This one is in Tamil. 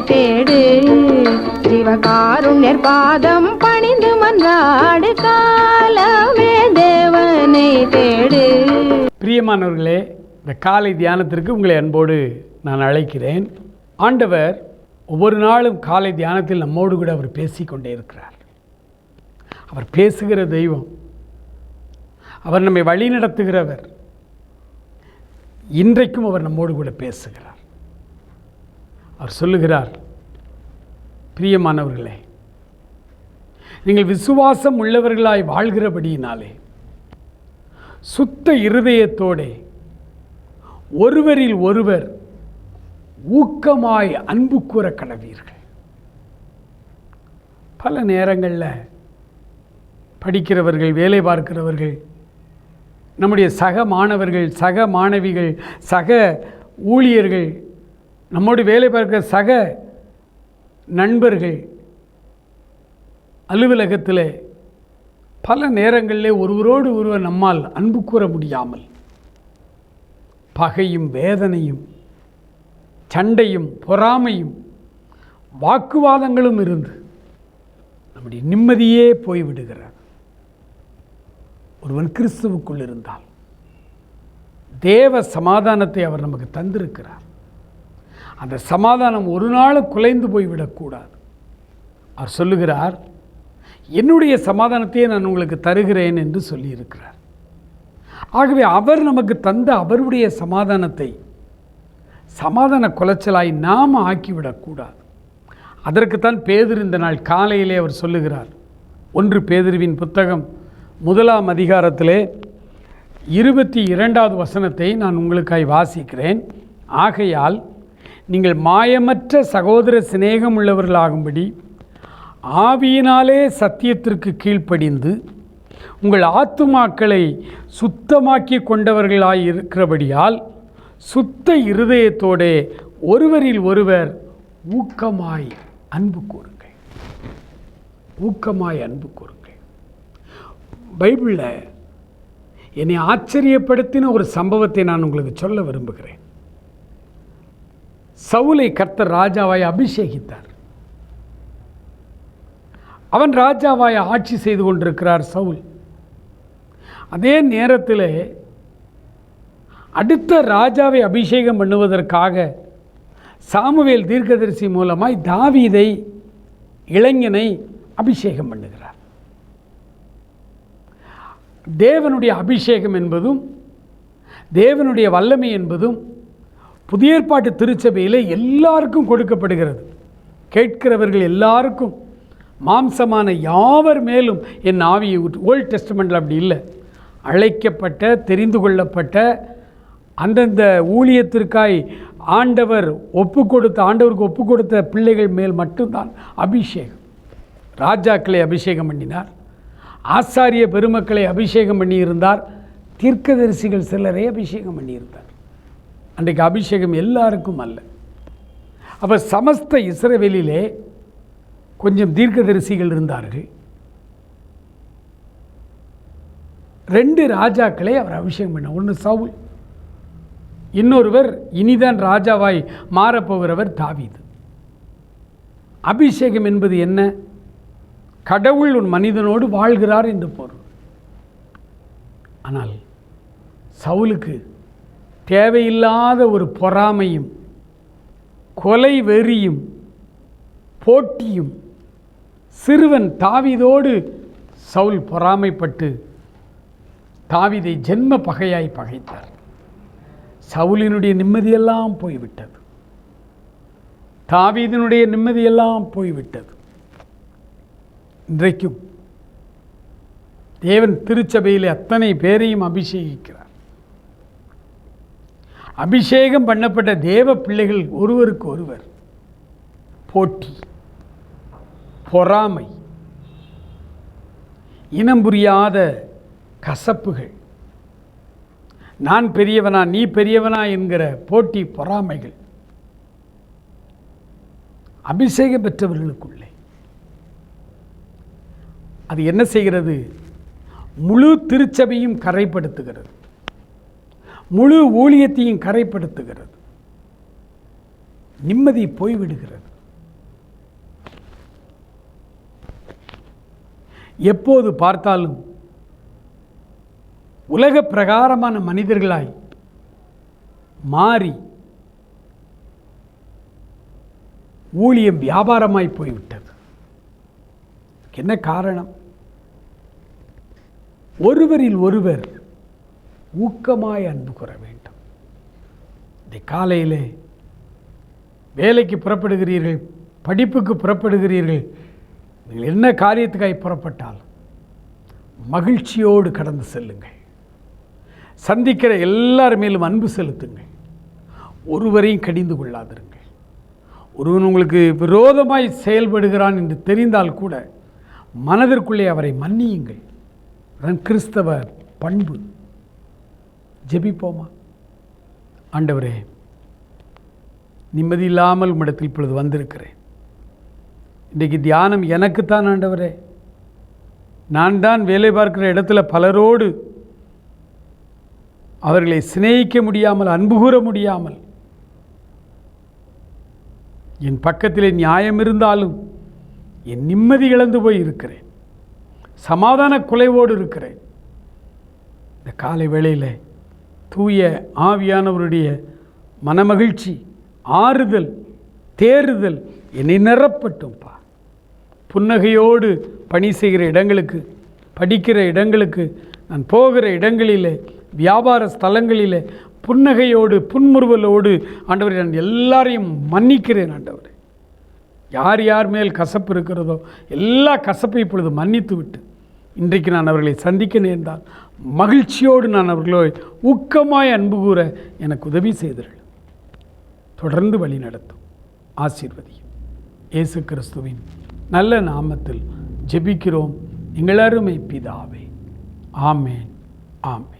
தேடு. சிவகாருண்யர் பாதம் பணிந்து மன்றாடு காலமே தேவனை தேடு. பிரியமானவர்களே இந்த காலை தியானத்திற்கு உங்களை அன்போடு நான் அழைக்கிறேன். ஆண்டவர் ஒவ்வொரு நாளும் காலை தியானத்தில் நம்மோடு கூட அவர் பேசிக்கொண்டே இருக்கிறார். அவர் பேசுகிற தெய்வம். அவர் நம்மை வழி நடத்துகிறவர் இன்றைக்கும் அவர் நம்மோடு கூட பேசுகிறார். அவர் சொல்லுகிறார் பிரியமானவர்களே நீங்கள் விசுவாசம் உள்ளவர்களாய் வாழ்கிறபடியினாலே சுத்த இருதயத்தோடே ஒருவரில் ஒருவர் ஊக்கமாய் அன்பு கூற கடவீர்கள். பல நேரங்களில் படிக்கிறவர்கள் வேலை பார்க்கிறவர்கள் நம்முடைய சக மாணவர்கள் சக மாணவிகள் சக ஊழியர்கள் நம்மோடு வேலை பார்க்கிற சக நண்பர்கள் அலுவலகத்தில் பல நேரங்களிலே ஒருவரோடு ஒருவர் நம்மால் அன்பு கூற முடியாமல் பகையும் வேதனையும் சண்டையும் பொறாமையும் வாக்குவாதங்களும் இருந்து நம்முடைய நிம்மதியே போய்விடுகிறார். ஒருவன் கிறிஸ்துவுக்குள் இருந்தால் தேவ சமாதானத்தை அவர் நமக்கு தந்திருக்கிறார். அந்த சமாதானம் ஒரு நாளும் குலைந்து போய்விடக்கூடாது. அவர் சொல்லுகிறார் என்னுடைய சமாதானத்தையே நான் உங்களுக்கு தருகிறேன் என்று சொல்லியிருக்கிறார். ஆகவே அவர் நமக்கு தந்த அவருடைய சமாதானத்தை சமாதான குலைச்சலாய் நாம் ஆக்கிவிடக்கூடாது. அதற்குத்தான் பேதிரு இந்த நாள் காலையிலே அவர் சொல்லுகிறார். ஒன்று பேதிருவின் புத்தகம் முதலாம் அதிகாரத்திலே இருபத்தி இரண்டாவது வசனத்தை நான் உங்களுக்காய் வாசிக்கிறேன். ஆகையால் நீங்கள் மாயமற்ற சகோதர சிநேகம் உள்ளவர்களாகும்படி ஆவியினாலே சத்தியத்திற்கு கீழ்ப்படிந்து உங்கள் ஆத்துமாக்களை சுத்தமாக்கி கொண்டவர்களாய் இருக்கிறபடியால் சுத்த இருதயத்தோடே ஒருவரில் ஒருவர் ஊக்கமாய் அன்பு கூறுங்கள். ஊக்கமாய் அன்பு கூறுங்கள். பைபிளில் என்னை ஆச்சரியப்படுத்தின ஒரு சம்பவத்தை நான் உங்களுக்கு சொல்ல விரும்புகிறேன். சவுலை கர்த்தர் ராஜாவாய் அபிஷேகித்தார். அவன் ராஜாவாய் ஆட்சி செய்து கொண்டிருக்கிறார் சவுல். அதே நேரத்தில் அடுத்த ராஜாவை அபிஷேகம் பண்ணுவதற்காக சாமுவேல் தீர்க்கதரிசி மூலமாய் தாவீதை இளைஞனை அபிஷேகம் பண்ணுகிறார். தேவனுடைய அபிஷேகம் என்பதும் தேவனுடைய வல்லமை என்பதும் புதிய ஏற்பாட்டு திருச்சபையில் எல்லாருக்கும் கொடுக்கப்படுகிறது. கேட்கிறவர்கள் எல்லாருக்கும் மாம்சமான யாவர் மேலும் என் ஆவியை ஊற்று ஓல்ட் டெஸ்டமெண்டில் அப்படி இல்லை. அழைக்கப்பட்ட தெரிந்து கொள்ளப்பட்ட அந்தந்த ஊழியத்திற்காய் ஆண்டவர் ஒப்பு கொடுத்த ஆண்டவருக்கு ஒப்பு கொடுத்த பிள்ளைகள் மேல் மட்டும்தான் அபிஷேகம். ராஜாக்களை அபிஷேகம் பண்ணினார். ஆசாரிய பெருமக்களை அபிஷேகம் பண்ணியிருந்தார். தீர்க்கதரிசிகள் சிலரை அபிஷேகம் பண்ணியிருந்தார். அன்றைக்கு அபிஷேகம் எல்லாருக்கும் அல்ல. அப்போ சமஸ்த இஸ்ரவேலிலே கொஞ்சம் தீர்க்கதரிசிகள் இருந்தார்கள். ரெண்டு ராஜாக்களை அவர் அபிஷேகம் பண்ண ஒன்று சவுல் இன்னொருவர் இனிதான் ராஜாவாய் மாறப்போகிறவர் தாவீது. அபிஷேகம் என்பது என்ன? கடவுள் உன் மனிதனோடு வாழ்கிறார் என்று பொருள். ஆனால் சவுலுக்கு தேவையில்லாத ஒரு பொறாமையும் கொலை வெறியும் போட்டியும் சிறுவன் தாவிதோடு சவுல் பொறாமைப்பட்டு தாவீதை ஜென்ம பகையாய் பகைத்தார். சவுலினுடைய நிம்மதியெல்லாம் போய்விட்டது. தாவீதினுடைய நிம்மதியெல்லாம் போய்விட்டது. இன்றைக்கும் தேவன் திருச்சபையில் அத்தனை பேரையும் அபிஷேகிக்கிறார். அபிஷேகம் பண்ணப்பட்ட தேவ பிள்ளைகள் ஒருவருக்கு ஒருவர். போட்டி பொறாமை இனம் புரியாத கசப்புகள். நான் பெரியவனா நீ பெரியவனா என்கிற போட்டி பொறாமைகள். அபிஷேகம் பெற்றவர்களுக்குள்ளே. அது என்ன செய்கிறது? முழு திருச்சபையும் கரைப்படுத்துகிறது. முழு ஊழியத்தையும் கரைப்படுத்துகிறது. நிம்மதி போய்விடுகிறது. எப்போது பார்த்தாலும் உலக பிரகாரமான மனிதர்களாய் மாறி ஊழியம் வியாபாரமாய் போய்விட்டது. என்ன காரணம்? ஒருவரில் ஒருவர் ஊக்கமாய் அன்பு கூற வேண்டும். இந்த காலையிலே வேலைக்கு புறப்படுகிறீர்கள் படிப்புக்கு புறப்படுகிறீர்கள் நீங்கள் என்ன காரியத்துக்காய் புறப்பட்டால் மகிழ்ச்சியோடு கடந்து செல்லுங்கள். சந்திக்கிற எல்லார் மேலும் அன்பு செலுத்துங்கள். ஒருவரையும் கடிந்து கொள்ளாதிருங்கள். ஒருவன் உங்களுக்கு விரோதமாய் செயல்படுகிறான் என்று தெரிந்தால் கூட மனதிற்குள்ளே அவரை மன்னியுங்கள். கிறிஸ்தவ பண்பு. ஜெபிப்போமா? ஆண்டவரே நிம்மதி இல்லாமல் உம்மிடத்தில் இப்பொழுது வந்திருக்கிறேன். இன்றைக்கு தியானம் எனக்குத்தான் ஆண்டவரே. நான் தான் வேலை பார்க்கிற இடத்துல பலரோடு அவர்களை சிநேகிக்க முடியாமல் அன்பு கூற முடியாமல் என் பக்கத்திலே நியாயம் இருந்தாலும் என் நிம்மதி இழந்து போய் இருக்கிறேன். சமாதான குலைவோடு இருக்கிறேன். இந்த காலை வேளையில் தூய ஆவியானவருடைய மனமகிழ்ச்சி ஆறுதல் தேறுதல் என்னை நிரப்பட்டும்பா. புன்னகையோடு பணி செய்கிற இடங்களுக்கு படிக்கிற இடங்களுக்கு நான் போகிற இடங்களில் வியாபார ஸ்தலங்களில் புன்னகையோடு புன்முறுவலோடு ஆண்டவரை நான் எல்லாரையும் மன்னிக்கிறேன் ஆண்டவர். யார் யார் மேல் கசப்பு இருக்கிறதோ எல்லா கசப்பை இப்பொழுது மன்னித்து விட்டு இன்றைக்கு நான் அவர்களை சந்திக்க நேர்ந்தால் மகிழ்ச்சியோடு நான் அவர்களோடு ஊக்கமாய் அன்பு கூற எனக்கு உதவி செய்தீர்கள். தொடர்ந்து வழி நடத்தும். ஆசீர்வதியும். இயேசு கிறிஸ்துவின் நல்ல நாமத்தில் ஜெபிக்கிறோம். எங்களருமை பிதாவே. ஆமேன். ஆமேன்.